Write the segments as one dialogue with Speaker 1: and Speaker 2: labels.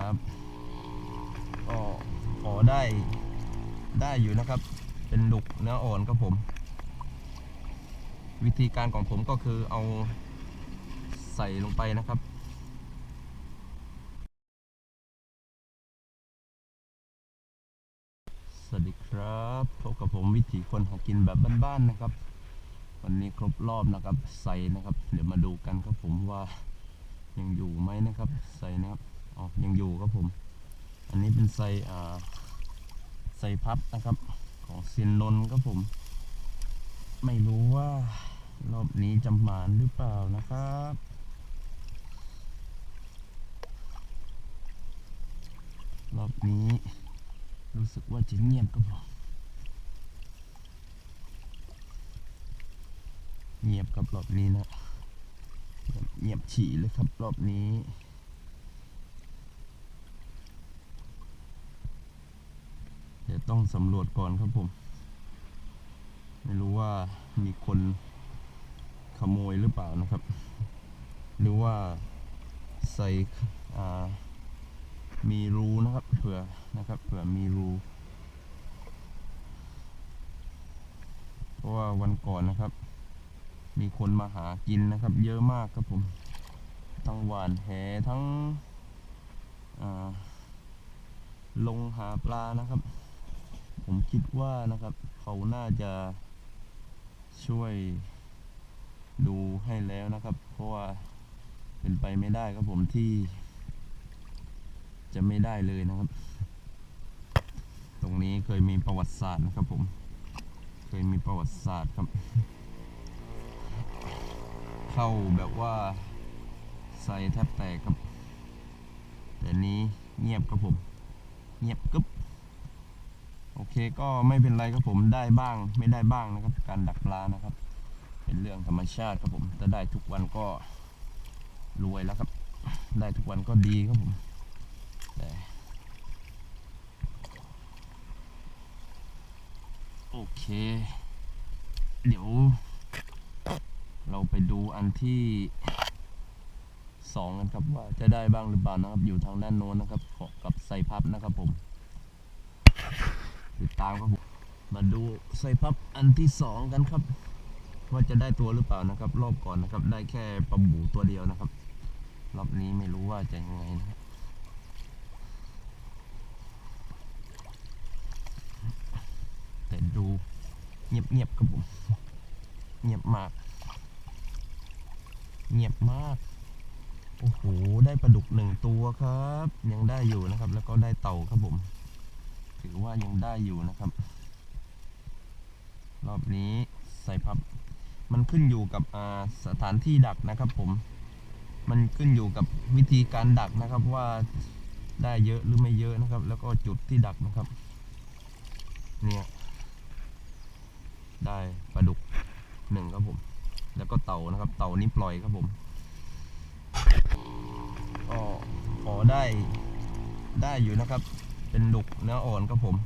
Speaker 1: ครับก็ขอได้ได้อยู่นะครับ เป็นดุกเนื้ออ่อนครับผม วิธีการของผมก็คือเอาใส่ลงไปนะครับสวัสดีครับพบกับผมวิถีคนหากินแบบบ้านๆนะครับ วันนี้ครบรอบนะครับใส่นะครับ เดี๋ยวมาดูกันครับผมว่ายังอยู่ไหมนะครับ ใส่นะครับ อ๋อยังอยู่ครับผม อันนี้เป็นไซอ่าไซพับนะครับ ของเซียนนนท์ครับผม ไม่รู้ว่ารอบนี้จะหมานหรือเปล่านะครับรอบนี้รู้สึกว่าจะเงียบครับผมเงียบครับรอบนี้นะ เงียบฉี่เลยครับรอบนี้ เดี๋ยว ต้องสำรวจก่อนครับผม ไม่รู้ว่ามีคนขโมยหรือเปล่านะครับ หรือว่าใส่มีรูนะครับเผื่อนะครับเผื่อมีรูเพราะว่าวันก่อนนะครับ มีคนมาหากินนะครับ เยอะมากครับผมทั้งหวานแหทั้งลงหาปลานะครับ ผมคิดว่านะครับ เขาน่าจะช่วยดูให้แล้วนะครับ เพราะว่าเป็นไปไม่ได้ครับผมที่ จะไม่ได้เลยนะครับ ตรงนี้เคยมีประวัติศาสตร์นะครับผม เคยมีประวัติศาสตร์ครับ เข้าแบบว่าใส่แทบแตกครับ แต่นี้เงียบครับผม เงียบกึ๊บ เคก็ไม่เป็นไรครับผมได้บ้างไม่ได้บ้างนะครับ การดักปลานะครับ เป็นเรื่องธรรมชาติครับผมถ้าได้ทุกวันก็รวยแล้วครับ ได้ทุกวันก็ดีครับผมโอเค เดี๋ยว เราไปดูอันที่สองกันครับว่าจะได้บ้างหรือเปล่านะครับ อยู่ทางด้านโน้นนะครับ ขอกับไซพับนะครับผม ติดตามครับผมมาดูไซพับอันที่สองกันครับ ว่าจะได้ตัวหรือเปล่านะครับ รอบก่อนนะครับ ได้แค่ปลาบูตัวเดียวนะครับ รอบนี้ไม่รู้ว่าจะยังไงนะครับแต่ดูเงียบๆครับผมเงียบมาก เงียบมาก โอ้โห ได้ปลาดุกหนึ่งตัวครับ ยังได้อยู่นะครับ แล้วก็ได้เต่าครับผม ถือว่ายังได้อยู่นะครับ รอบนี้ใส่พับ มันขึ้นอยู่กับสถานที่ดักนะครับ ผม มันขึ้นอยู่กับวิธีการดักนะครับว่าได้เยอะหรือไม่เยอะนะครับ แล้วก็จุดที่ดักนะครับ เนี่ยได้ปลาดุกหนึ่งครับผม แล้วก็เต่านะครับ เต่านี้ปล่อยครับผมก็ขอได้ได้อยู่นะครับ เป็นดุกเนื้ออ่อนครับผม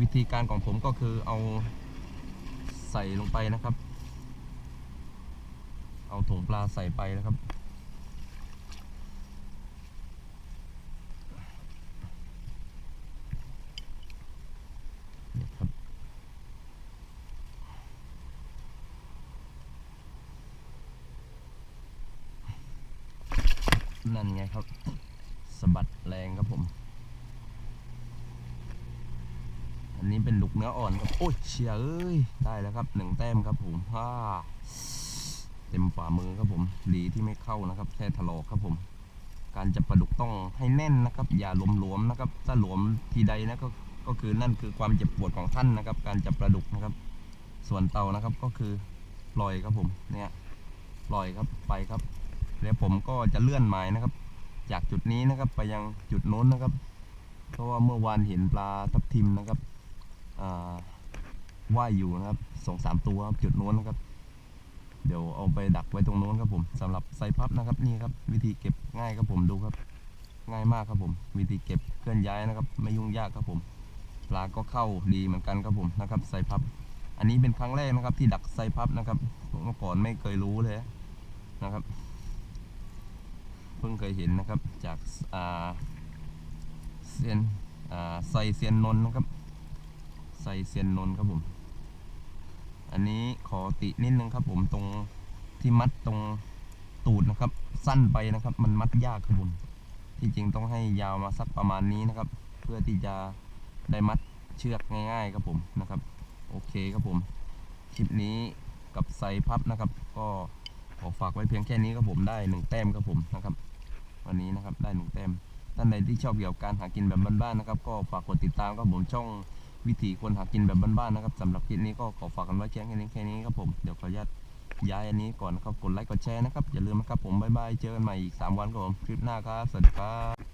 Speaker 1: วิธีการของผมก็คือเอาใส่ลงไปนะครับ เอาถุงปลาใส่ไปนะครับ นั่นไงครับ สะบัดแรงครับผม อันนี้เป็นลูกเนื้ออ่อนครับ โอ้ยเชียเอ้ย ได้แล้วครับหนึ่งแต้มครับผมฮ่าเต็มฝ่ามือครับผมดีที่ไม่เข้านะครับแค่ถลอกครับผม การจับปลาดุกต้องให้แน่นนะครับ อย่าหลวมๆนะครับ ถ้าหลวมทีใดนะก็ก็คือนั่นคือความเจ็บปวดของท่านนะครับ การจับปลาดุกนะครับ ส่วนเตานะครับก็คือปล่อยครับผมเนี่ยปล่อยครับไปครับ แล้วผมก็จะเลื่อนหมายนะครับ จากจุดนี้นะครับไปยังจุดโน้นนะครับ เพราะว่าเมื่อวานเห็นปลาทับทิมนะครับว่ายอยู่นะครับสองสามตัวครับจุดโน้นนะครับ เดี๋ยวเอาไปดักไว้ตรงโน้นครับผมสำหรับไซพับนะครับนี่ครับ วิธีเก็บง่ายครับผมดูครับ ง่ายมากครับผม วิธีเก็บเคลื่อนย้ายนะครับ ไม่ยุ่งยากครับผม ปลาก็เข้าดีเหมือนกันครับผมนะครับไซพับ อันนี้เป็นครั้งแรกนะครับที่ดักไซพับนะครับเมื่อก่อนไม่เคยรู้เลยนะครับ พิ่งเคยเห็นนะครับจากเซียนอ่าไซเซียนนนนะครับไซเซียนนนครับผม อันนี้ขอตินิดนึงครับผมตรงที่มัดตรงตูดนะครับ สั้นไปนะครับ มันมัดยากครับผมที่จริงต้องให้ยาวมาสักประมาณนี้นะครับ เพื่อที่จะได้มัดเชือกง่าย ๆ ครับผมนะครับ โอเคครับผมคลิปนี้กับไซพับนะครับ ก็ขอฝากไว้เพียงแค่นี้ครับผมได้หนึ่งแต้มครับผมนะครับ วันนี้นะครับได้หนึ่งแต้มท่านใดที่ชอบเกี่ยวกับการหากินแบบบ้านๆนะครับ ก็ฝากกดติดตามครับผมช่องวิถีคนหากินแบบบ้านๆนะครับสำหรับคลิปนี้ก็ขอฝากกันไว้แค่นี้แค่นี้ครับผมเดี๋ยวขออนุญาตย้ายอันนี้ก่อนนะครับกดไลค์กดแชร์นะครับอย่าลืมนะครับผมบ๊ายบายเจอกันใหม่อีก 3 วันครับผมคลิปหน้าครับสวัสดีครับ